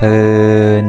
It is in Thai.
ทิน